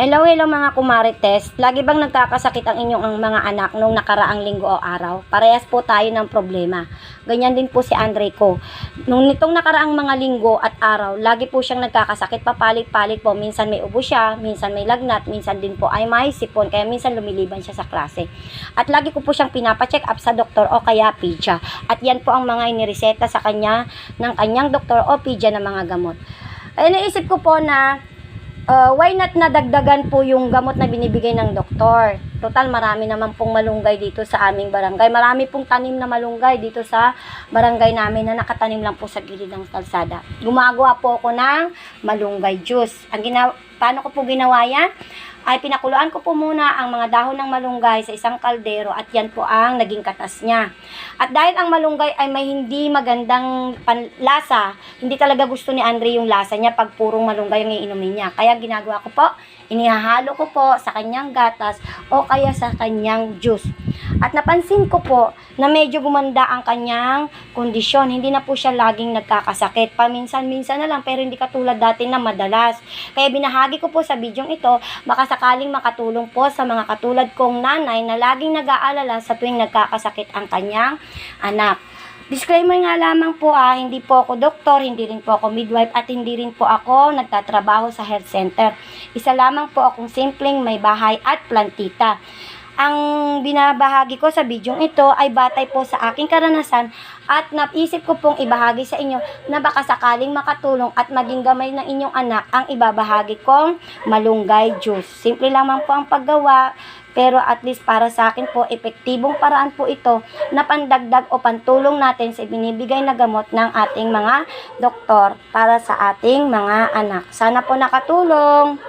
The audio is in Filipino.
Hello, hello mga kumarites. Lagi bang nagkakasakit ang inyong ang mga anak nung nakaraang linggo o araw? Parehas po tayo ng problema. Ganyan din po si Andre ko. Nung nitong nakaraang mga linggo at araw, lagi po siyang nagkakasakit. Papalit-palit po. Minsan may ubo siya, minsan may lagnat, minsan din po ay may sipon. Kaya minsan lumiliban siya sa klase. At lagi ko po siyang pinapacheck up sa doktor o kaya pidya. At yan po ang mga inireseta sa kanya ng kanyang doktor o pidya na mga gamot. Ay naisip ko po na uh, why not nadagdagan po yung gamot na binibigay ng doktor? Total, marami naman pong malunggay dito sa aming barangay. Marami pong tanim na malunggay dito sa barangay namin na nakatanim lang po sa gilid ng kalsada. Gumagawa po ako ng malunggay juice. Ang ginawa, paano ko po ginawa yan? Ay pinakuluan ko po muna ang mga dahon ng malunggay sa isang kaldero at yan po ang naging katas niya. At dahil ang malunggay ay may hindi magandang panlasa, hindi talaga gusto ni Andre yung lasa niya pag purong malunggay ang iinumin niya. Kaya ginagawa ko po, inihahalo ko po sa kanyang gatas o kaya sa kanyang juice. At napansin ko po na medyo gumanda ang kanyang kondisyon. Hindi na po siya laging nagkakasakit. Paminsan-minsan na lang pero hindi katulad dati na madalas. Kaya binahagi ko po sa bidyong ito, baka sakaling makatulong po sa mga katulad kong nanay na laging nag-aalala sa tuwing nagkakasakit ang kanyang anak. Disclaimer nga lamang po ah, hindi po ako doktor, hindi rin po ako midwife at hindi rin po ako nagtatrabaho sa health center. Isa lamang po akong simpleng may bahay at plantita. Ang binabahagi ko sa bidyong ito ay batay po sa aking karanasan at naisip ko pong ibahagi sa inyo na baka sakaling makatulong at maging gamay ng inyong anak ang ibabahagi kong malunggay juice. Simple lamang po ang paggawa pero at least para sa akin po, epektibong paraan po ito na pandagdag o pantulong natin sa binibigay na gamot ng ating mga doktor para sa ating mga anak. Sana po nakatulong.